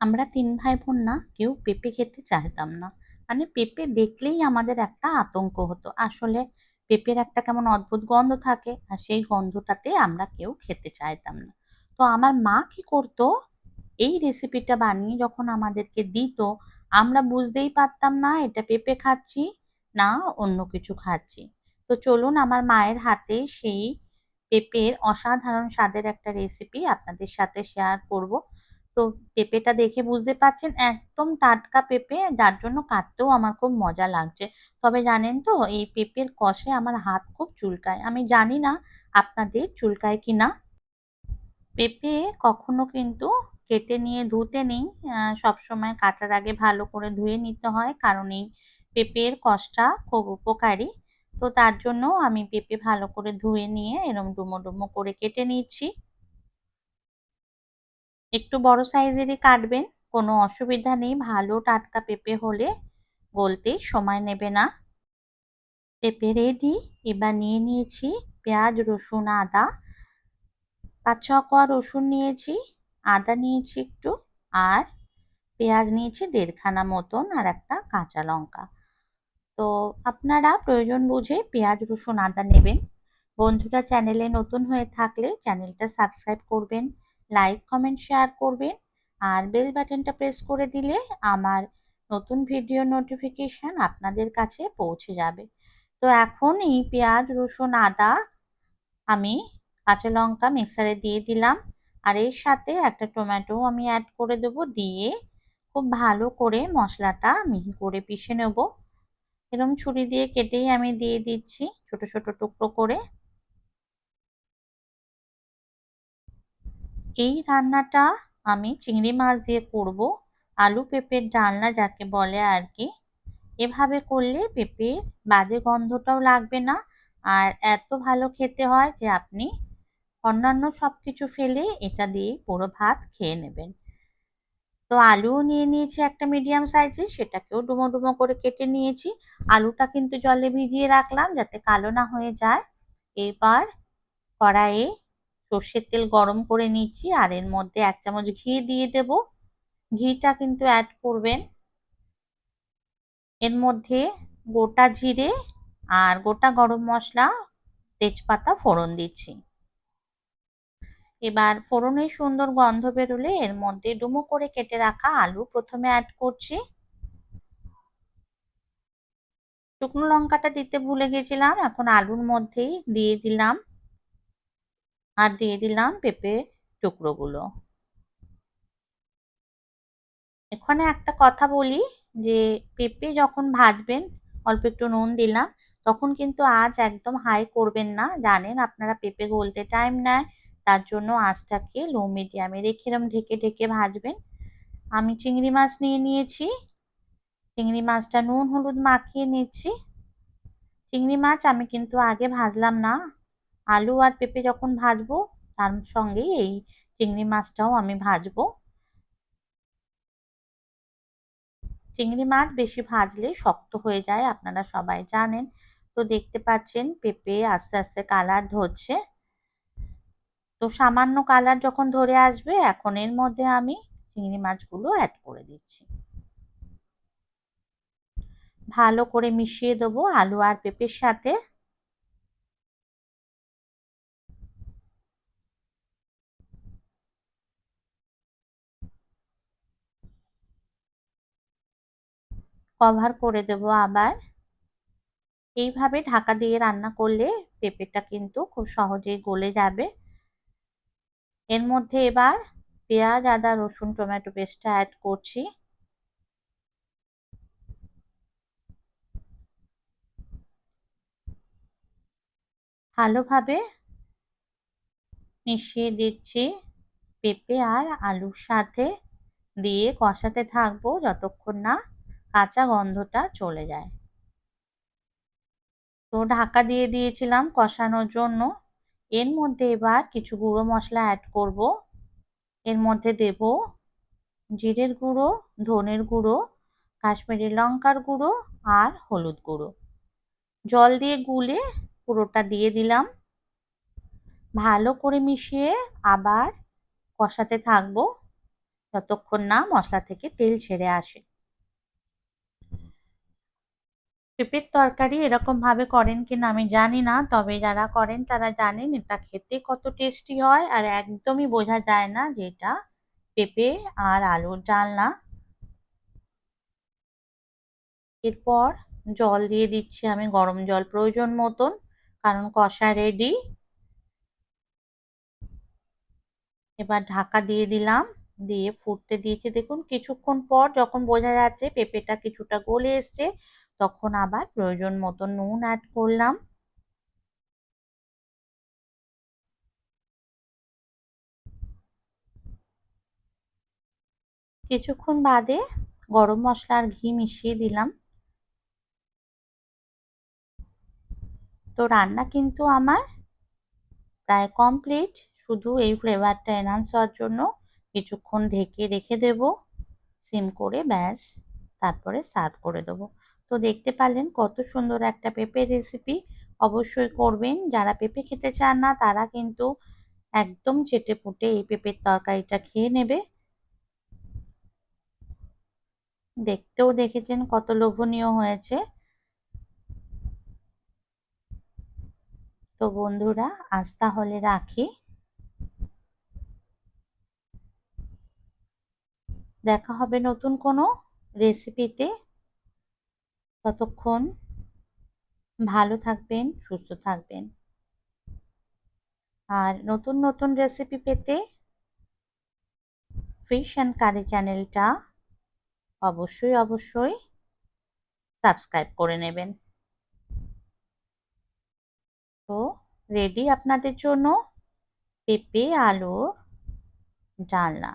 আমরা তিন ভাই বোন না, কেউ পেঁপে খেতে চাইতাম না। মানে পেঁপে দেখলেই আমাদের একটা আতঙ্ক হতো। আসলে পেঁপের একটা কেমন অদ্ভুত গন্ধ থাকে আর সেই গন্ধটাতে আমরা কেউ খেতে চাইতাম না। তো আমার মা কি করতো? এই রেসিপিটা বানিয়ে যখন আমাদেরকে দিত, আমরা বুঝতেই পারতাম না, এটা পেঁপে খাচ্ছি না অন্য কিছু খাচ্ছি। তো চলুন আমার মায়ের হাতে সেই পেঁপের অসাধারণ স্বাদের একটা রেসিপি আপনাদের সাথে শেয়ার করব। তো পেঁপেটা দেখে বুঝতে পারছেন? একদম টাটকা পেঁপে, যার জন্য কাটতেও আমার খুব মজা লাগছে। তবে জানেন তো, এই পেঁপের কষে আমার হাত খুব চুলকায়। আমি জানি না আপনাদের চুলকায় কি না। পেঁপে কখনো কিন্তু কেটে নিয়ে ধুতে নেই। সবসময় কাটার আগে ভালো করে ধুয়ে নিতে হয়, কারণ এই পেঁপের কষটা খুব উপকারী। তো তার জন্য আমি পেঁপে ভালো করে ধুয়ে নিয়ে এরম ডুমো ডুমো করে কেটে নিচ্ছি। একটু বড় সাইজেরই কাটবেন, কোনো অসুবিধা নেই। ভালো টাটকা পেঁপে হলে বলতে সময় নেবে না। পেঁপে রেডি এবার নিয়ে নিয়েছি পেঁয়াজ, রসুন, আদা। পাঁচ ছ কোয়া রসুন নিয়েছি, আদা নিয়েছি একটু আর পেঁয়াজ নিয়েছি দেড়খানা মতন আর একটা কাঁচা লঙ্কা। তো আপনারা প্রয়োজন বুঝে পেঁয়াজ, রসুন, আদা নেবেন। বন্ধুরা চ্যানেলে নতুন হয়ে থাকলে চ্যানেলটা সাবস্ক্রাইব করবেন। লাইক কমেন্ট শেয়ার করবেন। আর বেল বাটনটা প্রেস করে দিলে আমার নতুন ভিডিও নোটিফিকেশান আপনাদের কাছে পৌঁছে যাবে। তো এখন এই পেঁয়াজ, রসুন, আদা আমি কাঁচা লঙ্কা মিক্সারে দিয়ে দিলাম। আর এর সাথে একটা টমেটো আমি অ্যাড করে দেবো। দিয়ে খুব ভালো করে মশলাটা মিহি করে পিষে নেব। এরকম ছুরি দিয়ে কেটেই আমি দিয়ে দিচ্ছি ছোট ছোট টুকরো করে। এই রান্নাটা আমি চিংড়ি মাছ দিয়ে করব, আলু পেঁপের ডালনা যাকে বলে আর কি। এভাবে করলে পেঁপে বাজে গন্ধটাও লাগবে না আর এত ভালো খেতে হয় যে আপনি অন্যান্য সব কিছু ফেলে এটা দিয়ে পুরো ভাত খেয়ে নেবেন। তো আলুও নিয়ে নিয়েছি একটা মিডিয়াম সাইজের সেটাকেও ডুমো ডুমো করে কেটে নিয়েছি। আলুটা কিন্তু জলে ভিজিয়ে রাখলাম যাতে কালো না হয়ে যায়। এবার কড়াইয়ে সর্ষের তেল গরম করে নিচ্ছি আর এর মধ্যে এক চামচ ঘি দিয়ে দেব। ঘিটা কিন্তু অ্যাড করবেন। এর মধ্যে গোটা জিরে আর গোটা গরম মশলা, তেজপাতা, ফোড়ন দিচ্ছি। এবার ফোড়নের সুন্দর গন্ধ বেরোলে এর মধ্যে ডুমো করে কেটে রাখা আলু প্রথমে অ্যাড করছি। শুকনো লঙ্কাটা দিতে ভুলে গেছিলাম, এখন আলুর মধ্যেই দিয়ে দিলাম। আর দিয়ে দিলাম পেঁপে টুকরোগুলো। এখানে একটা কথা বলি যে, পেঁপে যখন ভাজবেন, অল্প একটু নুন দিলাম, তখন কিন্তু আজ একদম হাই করবেন না। জানেন আপনারা পেঁপে গলতে টাইম নেয়, তার জন্য আঁচটাকে লো মিডিয়ামে রেখে এরম ঢেকে ঢেকে ভাজবেন। আমি চিংড়ি মাছ নিয়ে নিয়েছি। চিংড়ি মাছটা নুন হলুদ মাখিয়ে নিচ্ছি। চিংড়ি মাছ আমি কিন্তু আগে ভাজলাম না। আলু আর পেঁপে যখন ভাজবো, তার সঙ্গেই এই চিংড়ি মাছটাও আমি ভাজবো। চিংড়ি মাছ বেশি ভাজলে শক্ত হয়ে যায়, আপনারা সবাই জানেন। তো দেখতে পাচ্ছেন পেঁপে আস্তে আস্তে কালার ধরছে। তো সামান্য কালার যখন ধরে আসবে, এখন এর মধ্যে আমি চিংড়ি মাছগুলো অ্যাড করে দিচ্ছি। ভালো করে মিশিয়ে দেবো আলু আর পেঁপের সাথে। কভার করে দেব আবার। এইভাবে ঢাকা দিয়ে রান্না করলে পেঁপেটা কিন্তু খুব সহজেই গলে যাবে। এর মধ্যে এবার পেঁয়াজ, আদা, রসুন, টমেটো পেস্টটা অ্যাড করছি। ভালোভাবে মিশিয়ে দিচ্ছি পেঁপে আর আলুর সাথে। দিয়ে কষাতে থাকব যতক্ষণ না কাঁচা গন্ধটা চলে যায়। তো ঢাকা দিয়ে দিয়েছিলাম কষানোর জন্য। এর মধ্যে এবার কিছু গুঁড়ো মশলা অ্যাড করব। এর মধ্যে দেব জিরের গুঁড়ো, ধনের গুঁড়ো, কাশ্মীরি লঙ্কার গুঁড়ো আর হলুদ গুঁড়ো। জল দিয়ে গুলে পুরোটা দিয়ে দিলাম। ভালো করে মিশিয়ে আবার কষাতে থাকব। যতক্ষণ না মশলা থেকে তেল ছেড়ে আসে। পেঁপের তরকারি এরকম ভাবে করেন কিনা আমি জানি না, তবে যারা করেন তারা জানেন এটা খেতে কত টেস্টি হয় আর একদমই বোঝা যায় না যে এটা পেঁপে আর আলুর ডালনা এরপর জল দিয়ে দিচ্ছি আমি গরম জল প্রয়োজন মতন, কারণ কষা রেডি এবার ঢাকা দিয়ে দিলাম, দিয়ে ফুটতে দিয়েছি। দেখুন, কিছুক্ষণ পর যখন বোঝা যাচ্ছে পেঁপেটা কিছুটা গলে এসছে তখন আবার প্রয়োজন মতো নুন অ্যাড করলাম। কিছুক্ষণ বাদে গরম মশলা আর ঘি মিশিয়ে দিলাম। তো রান্না কিন্তু আমার প্রায় কমপ্লিট শুধু এই ফ্লেভারটা এনহান্স হওয়ার জন্য কিছুক্ষণ ঢেকে রেখে দেব। সিম করে ব্যাস, তারপরে সার্ভ করে দেবো। তো দেখতে পারলেন কত সুন্দর একটা পেঁপে রেসিপি অবশ্যই করবেন। যারা পেঁপে খেতে চান না, তারা কিন্তু একদম চেটে পুটে এই পেঁপের তরকারিটা খেয়ে নেবে। দেখতেও দেখেছেন কত লোভনীয় হয়েছে। তো বন্ধুরা, আজ তাহলে রাখি। দেখা হবে নতুন কোনো রেসিপিতে ততক্ষণ ভালো থাকবেন, সুস্থ থাকবেন। আর নতুন নতুন রেসিপি পেতে ফিশ অ্যান্ড কারি চ্যানেলটা অবশ্যই অবশ্যই সাবস্ক্রাইব করে নেবেন। তো রেডি আপনাদের জন্য পেঁপে আলুর ডালনা।